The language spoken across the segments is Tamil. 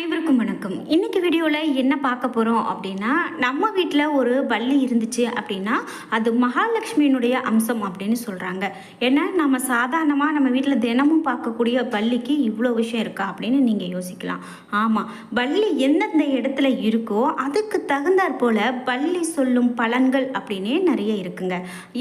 அனைவருக்கும் வணக்கம். இன்னைக்கு வீடியோவில் என்ன பார்க்க போகிறோம் அப்படின்னா நம்ம வீட்டில் ஒரு பள்ளி இருந்துச்சு அப்படின்னா அது மகாலட்சுமியினுடைய அம்சம் அப்படின்னு சொல்கிறாங்க ஏன்னா நம்ம சாதாரணமாக நம்ம வீட்டில் தினமும் பார்க்கக்கூடிய பள்ளிக்கு இவ்வளோ விஷயம் இருக்கா அப்படின்னு நீங்கள் யோசிக்கலாம். ஆமாம் பள்ளி எந்தெந்த இடத்துல இருக்கோ அதுக்கு தகுந்தாற் போல் பள்ளி சொல்லும் பலன்கள் அப்படின்னே நிறைய இருக்குங்க.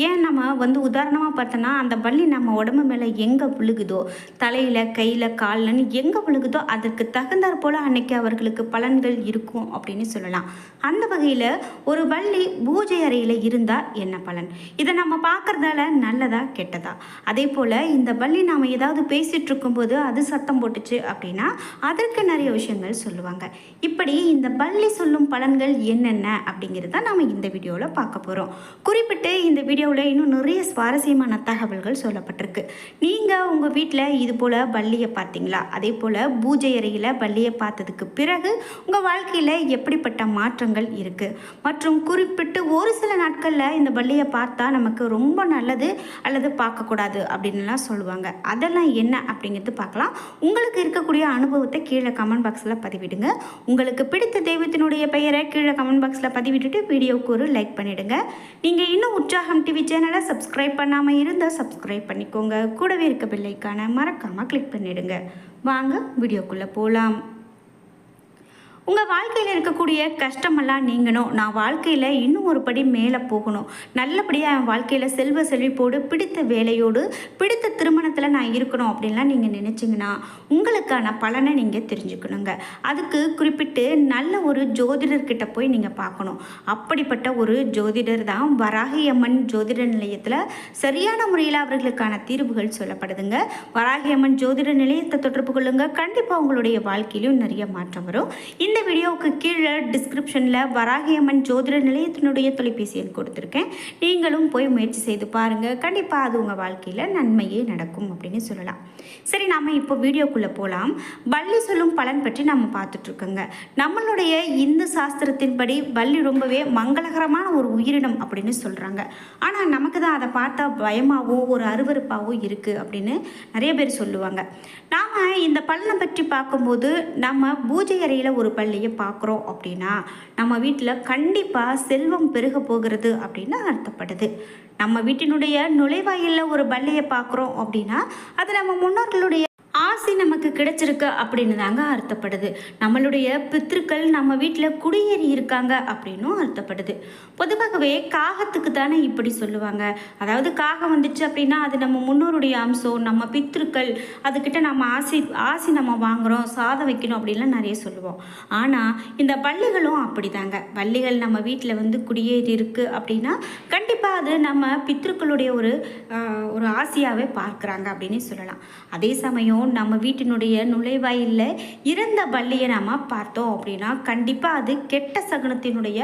ஏன் நம்ம வந்து உதாரணமாக பார்த்தோன்னா அந்த பள்ளி நம்ம உடம்பு மேலே எங்கே விழுகுதோ தலையில் கையில் காலில்னு எங்கே விழுகுதோ அதற்கு தகுந்தாற் போல் அன்னைக்கு அவர்களுக்கு பலன்கள் இருக்கும் அப்படின்னு சொல்லலாம். அந்த வகையில் ஒரு பள்ளி பூஜை அறையில் இருந்தால் என்ன பலன்? இதை நம்ம பார்க்குறதால நல்லதா கெட்டதா? அதே போல் இந்த பள்ளி நாம் ஏதாவது பேசிகிட்டு இருக்கும்போது அது சத்தம் போட்டுச்சு அப்படின்னா அதற்கு நிறைய விஷயங்கள் சொல்லுவாங்க. இப்படி இந்த பள்ளி சொல்லும் பலன்கள் என்னென்ன அப்படிங்கிறத நாம் இந்த வீடியோவில் பார்க்க போகிறோம் குறிப்பிட்டு இந்த வீடியோவில் இன்னும் நிறைய சுவாரஸ்யமான தகவல்கள் சொல்லப்பட்டிருக்கு. நீங்கள் உங்கள் வீட்டில் இது போல் பள்ளியை பார்த்தீங்களா? அதே போல் பூஜை அறையில் பள்ளியை பார்த்ததுக்கு பிறகு உங்கள் வாழ்க்கையில் எப்படிப்பட்ட மாற்றங்கள் இருக்குது மற்றும் குறிப்பிட்டு ஒரு சில நாட்களில் இந்த பள்ளியை பார்த்தா நமக்கு ரொம்ப நல்லது அல்லது பார்க்கக்கூடாது அப்படின்லாம் சொல்லுவாங்க. அதெல்லாம் என்ன அப்படிங்கிறது பார்க்கலாம். உங்களுக்கு இருக்கக்கூடிய அனுபவத்தை கீழே கமெண்ட் பாக்ஸில் பதிவிடுங்க. உங்களுக்கு பிடித்த தெய்வத்தினுடைய பெயரை கீழே கமெண்ட் பாக்ஸில் பதிவிட்டுட்டு வீடியோவுக்கு ஒரு லைக் பண்ணிவிடுங்க நீங்கள் இன்னும் உற்சாகம் டிவி சேனலை சப்ஸ்கிரைப் பண்ணாமல் இருந்தால் சப்ஸ்கிரைப் பண்ணிக்கோங்க. கூடவே இருக்க பில்லைக்கான மறக்காமல் கிளிக் பண்ணிவிடுங்க வாங்க வீடியோக்குள்ளே போகலாம் உங்கள் வாழ்க்கையில் இருக்கக்கூடிய கஷ்டமெல்லாம் நீங்கணும். நான் வாழ்க்கையில் இன்னும் ஒரு படி மேலே போகணும். நல்லபடியாக என் வாழ்க்கையில் செல்வ செழிப்போடு பிடித்த வேலையோடு பிடித்த திருமணத்தில் நான் இருக்கணும் அப்படின்லாம் நீங்கள் நினச்சிங்கன்னா உங்களுக்கான பலனை நீங்கள் தெரிஞ்சுக்கணுங்க. அதுக்கு குறிப்பிட்டு நல்ல ஒரு ஜோதிடர்கிட்ட போய் நீங்கள் பார்க்கணும். அப்படிப்பட்ட ஒரு ஜோதிடர் தான் வராகி அம்மன் ஜோதிட நிலையத்தில் சரியான முறையில் அவர்களுக்கான தீர்வுகள் சொல்லப்படுதுங்க. வராகி அம்மன் ஜோதிட நிலையத்தை தொடர்பு கொள்ளுங்கள் கண்டிப்பாக உங்களுடைய வாழ்க்கையிலும் நிறைய மாற்றம் வரும். இந்த வீடியோவுக்கு கீழே டிஸ்கிரிப்ஷனில் வராகியம்மன் ஜோதிட நிலையத்தினுடைய தொலைபேசி எண் கொடுத்துருக்கேன். நீங்களும் போய் முயற்சி செய்து பாருங்கள் கண்டிப்பாக அது உங்கள் வாழ்க்கையில் நன்மையே நடக்கும் அப்படின்னு சொல்லலாம். சரி நாம் இப்போ வீடியோக்குள்ளே போகலாம் வள்ளி சொல்லும் பலன் பற்றி நம்ம பார்த்துட்ருக்கோங்க. நம்மளுடைய இந்து சாஸ்திரத்தின்படி வள்ளி ரொம்பவே மங்களகரமான ஒரு உயிரினம் அப்படின்னு சொல்கிறாங்க ஆனால் நமக்கு தான் அதை பார்த்தா பயமாகவோ ஒரு அருவறுப்பாகவோ இருக்குது அப்படின்னு நிறைய பேர் சொல்லுவாங்க. நாம் இந்த பலனை பற்றி பார்க்கும்போது நம்ம பூஜை அறையில் ஒரு பள்ளியை பார்க்குறோம் அப்படின்னா நம்ம வீட்டில் கண்டிப்பாக செல்வம் பெருக போகிறது அப்படின்னு அர்த்தப்படுது. நம்ம வீட்டினுடைய நுழைவாயிலில் ஒரு பள்ளியை பார்க்குறோம் அப்படின்னா அது நம்ம முன்னோர்களுடைய ஆசை நமக்கு கிடைச்சிருக்கு அப்படின்னு தாங்க அர்த்தப்படுது. நம்மளுடைய பித்ருக்கள் நம்ம வீட்டில் குடியேறி இருக்காங்க அப்படின்னும் அர்த்தப்படுது. பொதுவாகவே காகத்துக்கு தானே இப்படி சொல்லுவாங்க. அதாவது காகம் வந்துச்சு அப்படின்னா அது நம்ம முன்னோருடைய அம்சம் நம்ம பித்ருக்கள் அதுக்கிட்ட நம்ம ஆசி ஆசி நம்ம வாங்குகிறோம் சாதம் வைக்கணும் அப்படின்லாம் நிறைய சொல்லுவோம். ஆனால் இந்த பள்ளிகளும் அப்படிதாங்க. பள்ளிகள் நம்ம வீட்டில் வந்து குடியேறி இருக்கு அப்படின்னா கண்டிப்பாக அது நம்ம பித்ருக்களுடைய ஒரு ஒரு ஆசையாகவே பார்க்குறாங்க அப்படின்னு சொல்லலாம். அதே சமயம் நம்ம வீட்டினுடைய நுழைவாயிலில் இறந்த பள்ளியை நம்ம பார்த்தோம் அப்படின்னா கண்டிப்பாக அது கெட்ட சகுனத்தினுடைய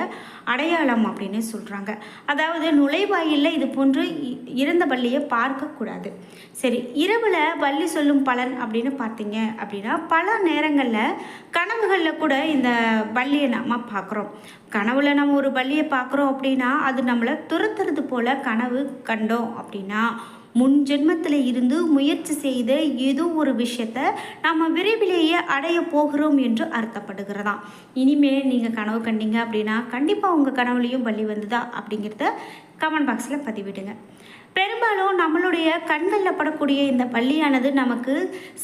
அடையாளம் அப்படின்னு சொல்கிறாங்க அதாவது நுழைவாயிலில் இது போன்று இ- இறந்த பள்ளியை பார்க்கக்கூடாது சரி இரவில் பள்ளி சொல்லும் பலன் அப்படின்னு பார்த்தீங்க அப்படின்னா பல நேரங்களில் கனவுகளில் கூட இந்த பள்ளியை நாம் பார்க்குறோம். கனவுல நம்ம ஒரு பள்ளியை பார்க்குறோம் அப்படின்னா அது நம்மளை துரத்துறது போல கனவு கண்டோம் அப்படின்னா முன் ஜென்மத்தில் இருந்து முயற்சி செய்த ஏதோ ஒரு விஷயத்த நம்ம விரைவிலேயே அடைய போகிறோம் என்று அர்த்தப்படுகிறதாம். இனிமேல் நீங்கள் கனவு கண்டீங்க அப்படின்னா கண்டிப்பாக உங்கள் கனவுலையும் பள்ளி வந்துதா அப்படிங்கிறத கமெண்ட் பாக்ஸில் பதிவிடுங்க. பெரும்பாலும் நம்மளுடைய கண்களில் படக்கூடிய இந்த பள்ளியானது நமக்கு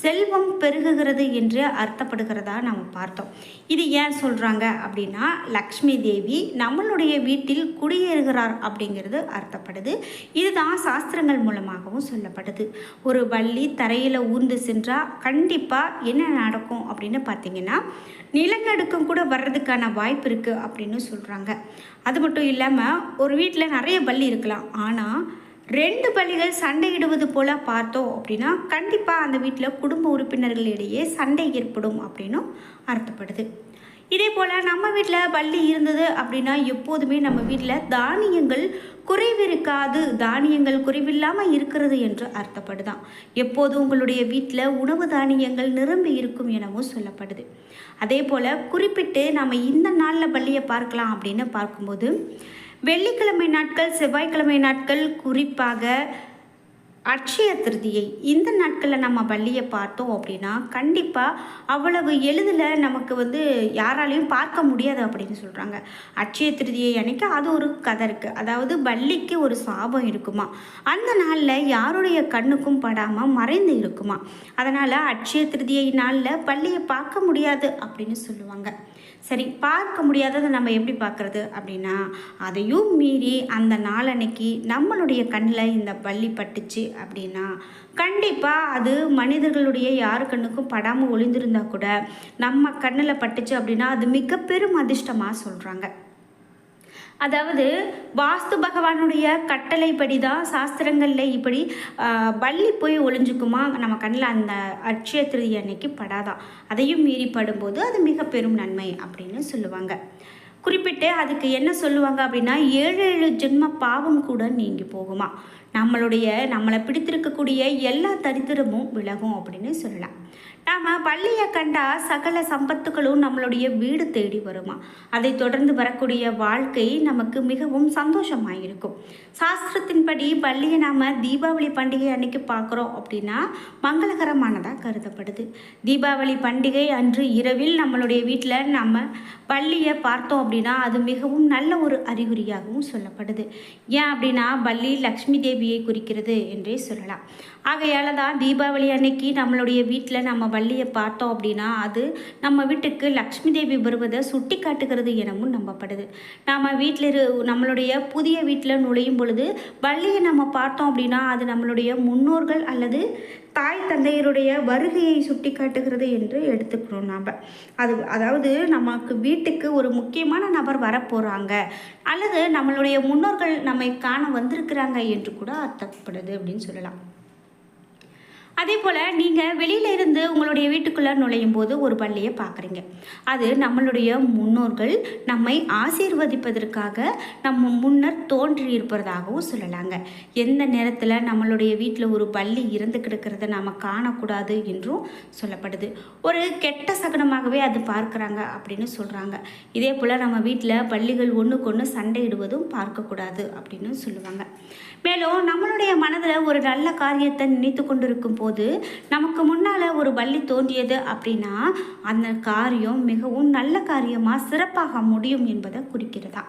செல்வம் பெருகுகிறது என்று அர்த்தப்படுகிறதா நம்ம பார்த்தோம். இது ஏன் சொல்கிறாங்க அப்படின்னா லக்ஷ்மி தேவி நம்மளுடைய வீட்டில் குடியேறுகிறார் அப்படிங்கிறது அர்த்தப்படுது. இதுதான் சாஸ்திரங்கள் மூலமாகவும் சொல்லப்படுது. ஒரு வள்ளி தரையில் ஊர்ந்து சென்றால் கண்டிப்பாக என்ன நடக்கும் அப்படின்னு பார்த்தீங்கன்னா நிலநடுக்கம் கூட வர்றதுக்கான வாய்ப்பு இருக்குது அப்படின்னு சொல்கிறாங்க அது மட்டும் இல்லாமல் ஒரு வீட்டில் நிறைய பள்ளி இருக்கலாம். ஆனால் ரெண்டு பள்ளிகள் சண்டையிடுவது போல பார்த்தோம் அப்படின்னா கண்டிப்பாக அந்த வீட்டில் குடும்ப உறுப்பினர்களிடையே சண்டை ஏற்படும் அப்படின்னும் அர்த்தப்படுது. இதே போல் நம்ம வீட்டில் பள்ளி இருந்தது அப்படின்னா எப்போதுமே நம்ம வீட்டில் தானியங்கள் குறைவிருக்காது தானியங்கள் குறைவில்லாமல் இருக்கிறது என்று அர்த்தப்படுதான். எப்போது உங்களுடைய வீட்டில் உணவு தானியங்கள் நிரம்பி இருக்கும் எனவும் சொல்லப்படுது. அதே போல் குறிப்பிட்டு நம்ம இந்த நாளில் பள்ளியை பார்க்கலாம் அப்படின்னு பார்க்கும்போது வெள்ளிக்கிழமை நாட்கள் செவ்வாய்க்கிழமை நாட்கள் குறிப்பாக அட்சய திருதியை. இந்த நாட்களில் நம்ம பள்ளியை பார்த்தோம் அப்படின்னா கண்டிப்பாக அவ்வளவு எளிதில் நமக்கு வந்து யாராலையும் பார்க்க முடியாது அப்படின்னு சொல்கிறாங்க அட்சய திருதியை அன்னைக்கு அது ஒரு கதை இருக்குது அதாவது பள்ளிக்கு ஒரு சாபம் இருக்குமா? அந்த நாளில் யாருடைய கண்ணுக்கும் படாமல் மறைந்து இருக்குமா? அதனால் அட்சய திருதியை நாளில் பள்ளியை பார்க்க முடியாது அப்படின்னு சொல்லுவாங்க. சரி பார்க்க முடியாததை நம்ம எப்படி பார்க்குறது அப்படின்னா அதையும் மீறி அந்த நாளன்னைக்கு நம்மளுடைய கண்ணில் இந்த பள்ளி பட்டுச்சு அப்படின்னா கண்டிப்பாக அது மனிதர்களுடைய யார் கண்ணுக்கும் படாமல் ஒளிந்திருந்தால் கூட நம்ம கண்ணில் பட்டுச்சு அப்படின்னா அது மிக பெரும் அதிர்ஷ்டமாக சொல்கிறாங்க அதாவது வாஸ்து பகவானுடைய கட்டளைப்படி தான் சாஸ்திரங்களில் இப்படி பள்ளி போய் ஒளிஞ்சுக்குமா? நம்ம கண்ணில் அந்த அட்சய திருதி அன்னைக்கு படாதான் அதையும் மீறி படும்போது அது மிக பெரும் நன்மை அப்படின்னு சொல்லுவாங்க. குறிப்பிட்டு அதுக்கு என்ன சொல்லுவாங்க அப்படின்னா ஏழு ஏழு ஜென்ம பாவம் கூட நீங்கி போகுமா? நம்மளுடைய நம்மளை பிடித்திருக்கக்கூடிய எல்லா தரித்திரமும் விலகும் அப்படின்னு சொல்லலாம். நாம் பள்ளியை கண்டா சகல சம்பத்துகளும் நம்மளுடைய வீடு தேடி வருமா? அதை தொடர்ந்து வரக்கூடிய வாழ்க்கை நமக்கு மிகவும் சந்தோஷமாக இருக்கும் சாஸ்திரத்தின்படி பள்ளியை நாம் தீபாவளி பண்டிகை அன்னைக்கு பார்க்குறோம் அப்படின்னா மங்களகரமானதாக கருதப்படுது. தீபாவளி பண்டிகை அன்று இரவில் நம்மளுடைய வீட்டில் நம்ம பள்ளியை பார்த்தோம் அப்படின்னா அது மிகவும் நல்ல ஒரு அறிகுறியாகவும் சொல்லப்படுது. ஏன் அப்படின்னா பள்ளி லக்ஷ்மி தேவியை குறிக்கிறது என்றே சொல்லலாம். ஆகையால் தான் தீபாவளி அன்னைக்கு நம்மளுடைய வீட்டில் நம்ம வள்ளியை பார்த்தோம் அப்படின்னா அது நம்ம வீட்டுக்கு லக்ஷ்மி தேவி வருவதை சுட்டி காட்டுகிறது எனவும் நம்பப்படுது. நாம் வீட்டில் இரு நம்மளுடைய புதிய வீட்டில் நுழையும் பொழுது வள்ளியை நம்ம பார்த்தோம் அப்படின்னா அது நம்மளுடைய முன்னோர்கள் அல்லது தாய் தந்தையருடைய வருகையை சுட்டி காட்டுகிறது என்று எடுத்துக்கிறோம் நாம். அது அதாவது நமக்கு வீட்டுக்கு ஒரு முக்கியமான நபர் வரப்போகிறாங்க அல்லது நம்மளுடைய முன்னோர்கள் நம்மை காண வந்திருக்கிறாங்க என்று கூட அர்த்தப்படுது அப்படின்னு சொல்லலாம். அதே போல் நீங்கள் வெளியில இருந்து உங்களுடைய வீட்டுக்குள்ளே நுழையும் போது ஒரு பள்ளியை பார்க்குறீங்க அது நம்மளுடைய முன்னோர்கள் நம்மை ஆசீர்வதிப்பதற்காக நம்ம முன்னர் தோன்றியிருப்பதாகவும் சொல்லலாங்க. எந்த நேரத்தில் நம்மளுடைய வீட்டில் ஒரு பள்ளி இறந்து கிடக்கிறத நாம் காணக்கூடாது என்றும் சொல்லப்படுது. ஒரு கெட்ட சகனமாகவே அது பார்க்குறாங்க அப்படின்னு சொல்கிறாங்க இதே போல் நம்ம வீட்டில் பள்ளிகள் ஒன்றுக்கு ஒன்று சண்டையிடுவதும் பார்க்கக்கூடாது அப்படின்னு சொல்லுவாங்க. மேலும் நம்மளுடைய மனதில் ஒரு நல்ல காரியத்தை நினைத்து கொண்டிருக்கும் போது நமக்கு முன்னால் ஒரு வள்ளி தோன்றியது அப்படின்னா அந்த காரியம் மிகவும் நல்ல காரியமாக சிறப்பாக முடியும் என்பதை குறிக்கிறதா.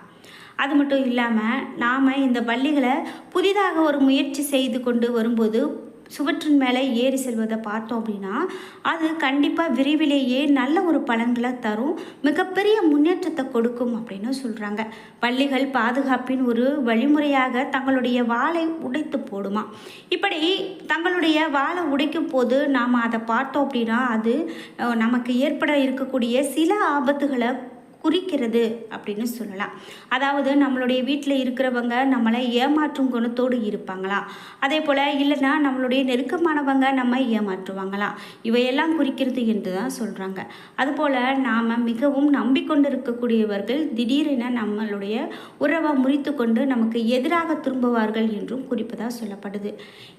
அது மட்டும் இல்லாமல் நாம் இந்த பள்ளிகளை புதிதாக ஒரு முயற்சி செய்து கொண்டு வரும்போது சுவற்றின் மேலே ஏறி செல்வதை பார்த்தோம் அப்படின்னா அது கண்டிப்பாக விரைவிலேயே நல்ல ஒரு பலன்களை தரும் மிகப்பெரிய முன்னேற்றத்தை கொடுக்கும் அப்படின்னு சொல்கிறாங்க பள்ளிகள் பாதுகாப்பின் ஒரு வழிமுறையாக தங்களுடைய வாளை உடைத்து போடுமா? இப்படி தங்களுடைய வாளை உடைக்கும் போது நாம் அதை பார்த்தோம் அப்படின்னா அது நமக்கு ஏற்பட இருக்கக்கூடிய சில ஆபத்துகளை குறிக்கிறது அப்படின்னு சொல்லலாம். அதாவது நம்மளுடைய வீட்டில் இருக்கிறவங்க நம்மளை ஏமாற்றும் குணத்தோடு இருப்பாங்களா அதே போல் இல்லைன்னா நம்மளுடைய நெருக்கமானவங்க நம்ம ஏமாற்றுவாங்களாம். இவையெல்லாம் குறிக்கிறது என்று தான் சொல்கிறாங்க அதுபோல் நாம் மிகவும் நம்பிக்கொண்டு இருக்கக்கூடியவர்கள் திடீரென நம்மளுடைய உறவை முறித்து கொண்டு நமக்கு எதிராக திரும்புவார்கள் என்றும் குறிப்பதாக சொல்லப்படுது.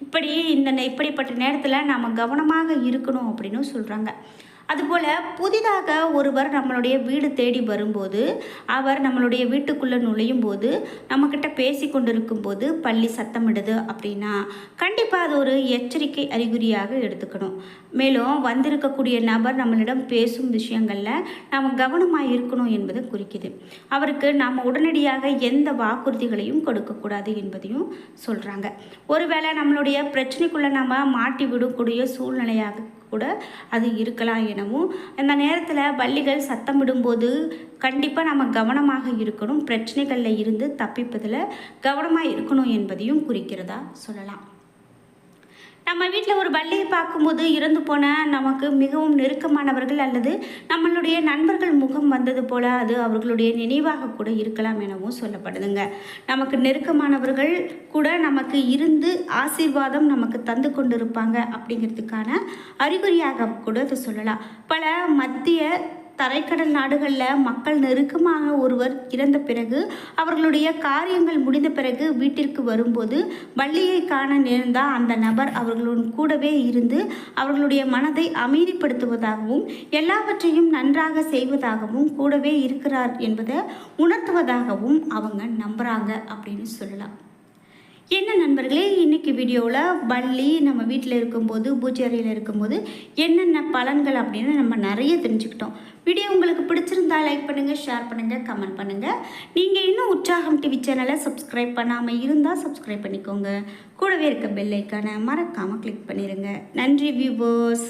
இப்படி இந்த இப்படிப்பட்ட நேரத்தில் நாம் கவனமாக இருக்கணும் அப்படின்னு சொல்கிறாங்க அதுபோல் புதிதாக ஒருவர் நம்மளுடைய வீடு தேடி வரும்போது அவர் நம்மளுடைய வீட்டுக்குள்ளே நுழையும் போது நம்மக்கிட்ட பேசி கொண்டிருக்கும் போது பள்ளி சத்தமிடுது அப்படின்னா கண்டிப்பாக அது ஒரு எச்சரிக்கை அறிகுறியாக எடுத்துக்கணும். மேலும் வந்திருக்கக்கூடிய நபர் நம்மளிடம் பேசும் விஷயங்களில் நாம் கவனமாக இருக்கணும் என்பதை குறிக்குது. அவருக்கு நாம் உடனடியாக எந்த வாக்குறுதிகளையும் கொடுக்கக்கூடாது என்பதையும் சொல்கிறாங்க ஒருவேளை நம்மளுடைய பிரச்சனைக்குள்ளே நம்ம மாட்டி விடக்கூடிய சூழ்நிலையாக கூட அது இருக்கலாம் எனவும். அந்த நேரத்தில் பள்ளிகள் சத்தமிடும்போது கண்டிப்பாக நம்ம கவனமாக இருக்கணும். பிரச்சனைகளில் இருந்து தப்பிப்பதில் கவனமாக இருக்கணும் என்பதையும் குறிக்கிறதா சொல்லலாம். நம்ம வீட்டில் ஒரு பள்ளியை பார்க்கும்போது இறந்து போன நமக்கு மிகவும் நெருக்கமானவர்கள் அல்லது நம்மளுடைய நண்பர்கள் முகம் வந்தது போல அது அவர்களுடைய நினைவாக கூட இருக்கலாம் எனவும் சொல்லப்படுதுங்க. நமக்கு நெருக்கமானவர்கள் கூட நமக்கு இருந்து ஆசீர்வாதம் நமக்கு தந்து கொண்டிருப்பாங்க அப்படிங்கிறதுக்கான அறிகுறியாக கூட அது சொல்லலாம். பல மத்திய தரைக்கடல் நாடுகளில் மக்கள் நெருக்கமாக ஒருவர் இறந்த பிறகு அவர்களுடைய காரியங்கள் முடிந்த பிறகு வீட்டிற்கு வரும்போது வள்ளியை காண நேர்ந்தால் அந்த நபர் அவர்களுடன் கூடவே இருந்து அவர்களுடைய மனதை அமைதிப்படுத்துவதாகவும் எல்லாவற்றையும் நன்றாக செய்வதாகவும் கூடவே இருக்கிறார் என்பதை உணர்த்துவதாகவும் அவங்க நம்புகிறாங்க அப்படின்னு சொல்லலாம். என்ன நண்பர்களே இன்னைக்கு வீடியோவில் பள்ளி நம்ம வீட்டில் இருக்கும்போது பூஜை இருக்கும்போது என்னென்ன பலன்கள் அப்படின்னு நம்ம நிறைய தெரிஞ்சுக்கிட்டோம். வீடியோ உங்களுக்கு பிடிச்சிருந்தா லைக் பண்ணுங்கள் ஷேர் பண்ணுங்கள் கமெண்ட் பண்ணுங்கள் நீங்கள் இன்னும் உற்சாகம் டிவி சேனலை சப்ஸ்கிரைப் பண்ணாமல் இருந்தால் சப்ஸ்கிரைப் பண்ணிக்கோங்க. கூடவே இருக்க பெல் ஐக்கானை மறக்காமல் கிளிக் பண்ணிடுங்க நன்றி வியூவர்ஸ்